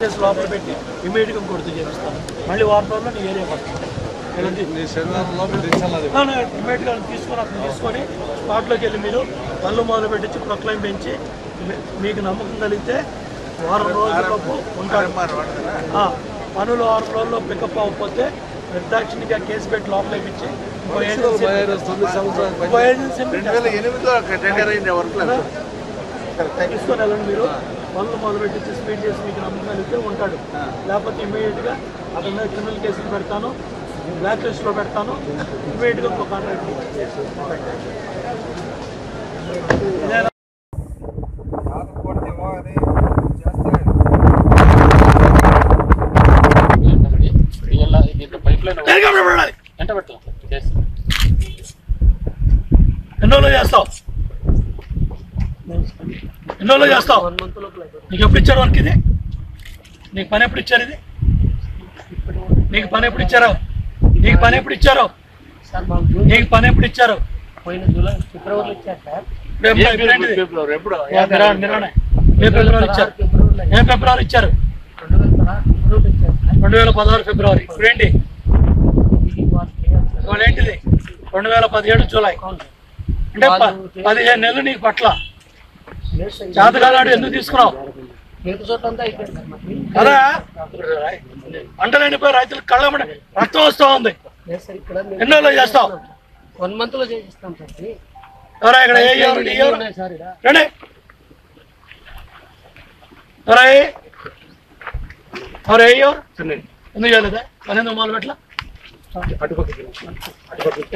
లోపల పెట్టి ఇమీడియట్గా గుర్తు చేపిస్తాను. మళ్ళీ వారం రోజుల్లో నీ ఏరియా పడుతుంది ఇమీడియట్గా తీసుకొని తీసుకొని స్పాట్లోకి వెళ్ళి మీరు కళ్ళు మొదలు పెట్టించి ప్రొక్లైమ్ పెంచి మీకు నమ్మకం కలిగితే వారం రోజులలోపు ఉంటారు. పనులు వారం రోజుల్లో పికప్ అవ్వకపోతే నిర్దాక్షిణ్యంగా కేసు పెట్టి అయింది వర్క్ తీసుకొని వెళ్ళండి మీరు. పనులు మొదలు పెట్టి స్పీడ్ చేసి మీకు నమ్మకం కలిగితే ఉంటాడు. లేకపోతే ఇమీడియట్గా అతని మీద క్రిమినల్ కేసులు పెడతాను బ్లాక్ లిస్ట్లో పెడతాను ఇమీడియట్గా ఇంకో కాంట్రాక్ట్ ఇదేనా తిరగబడాలి. ఎన్ని రోజులు చేస్తావు ఎన్ని రోజులు చేస్తావు. నీకు ఎప్పుడు ఇచ్చారు వర్క్ ఇది? నీకు పని ఎప్పుడు ఇచ్చారు ఇది? నీకు పని ఎప్పుడు ఇచ్చారు? నీకు పని ఎప్పుడు ఇచ్చారు? నీకు పని ఎప్పుడు ఇచ్చారు? పోయిన జూలై ఫిబ్రవరిలో ఇచ్చారు సార్. ఏ ఫిబ్రవరి ఇచ్చారు ఏ ఫిబ్రవరి? ఇచ్చారు? రెండు వేల పదహారు ఫిబ్రవరి. ఇప్పుడు ఏంటి? ఏంటిది? రెండు వేల పదిహేడు జూలై. అంటే పదిహేను నెలలు నీకు పట్ల. జాతకాలాడు ఎందుకు తీసుకున్నావు? కదా పంటలు ఎండిపోయి రైతులకు కళ్ళ రక్తం వస్తూ ఉంది. ఎన్ని రోజులు చేస్తావు? వన్ మంత్లో ఇది. ఎవరా ఇక్కడ రండి. ఎవరా ఎవరు ఎవరు? ఎందుకు చేయలేదా? పని ఎందుకు మొదలు పెట్టలా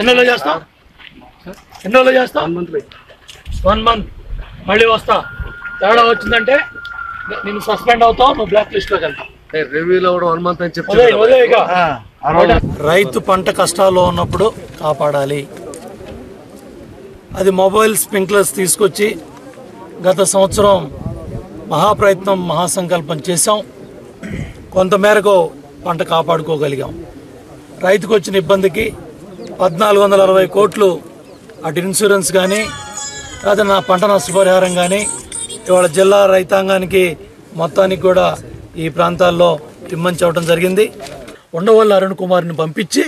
ఎన్ని రోజులు చేస్తావు? ఎన్ని రోజులు చేస్తావు? One month. మళ్ళీ వస్తా. తేడా వచ్చిందంటే నేను సస్పెండ్ అవుతావు నువ్వు బ్లాక్ వెళ్తావు. ఉదయ్ ఇక. రైతు పంట కష్టాల్లో ఉన్నప్పుడు కాపాడాలి. అది మొబైల్ స్ప్రింక్లర్స్ తీసుకొచ్చి గత సంవత్సరం మహాప్రయత్నం మహాసంకల్పం చేశాం. కొంతమేరకు పంట కాపాడుకోగలిగాం. రైతుకు వచ్చిన ఇబ్బందికి పద్నాలుగు వందల అరవై కోట్లు అటు ఇన్సూరెన్స్ కానీ లేదా నా పంట నష్టపరిహారం కానీ ఇవాళ జిల్లా రైతాంగానికి మొత్తానికి కూడా ఈ ప్రాంతాల్లో ఇమ్మని చెప్పడం జరిగింది. ఉండవల్లి అరుణ్ కుమార్ని పంపించి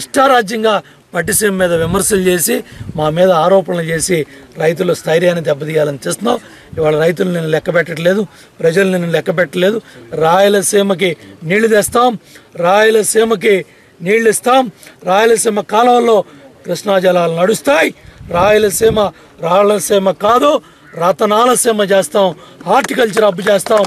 ఇష్టారాజ్యంగా పట్టిసీమ మీద విమర్శలు చేసి మా మీద ఆరోపణలు చేసి రైతుల స్థైర్యాన్ని దెబ్బతీయాలని చేస్తున్నావు ఇవాళ రైతులు నేను లెక్క పెట్టట్లేదు ప్రజలు నేను లెక్క పెట్టలేదు రాయలసీమకి నీళ్ళు తెస్తాం రాయలసీమకి నీళ్ళు ఇస్తాం. రాయలసీమ కాలంలో కృష్ణా జలాలు నడుస్తాయి. రాయలసీమ రాయలసీమ కాదు రతనాలసీమ చేస్తాం హార్టికల్చర్ అప్పు చేస్తాం.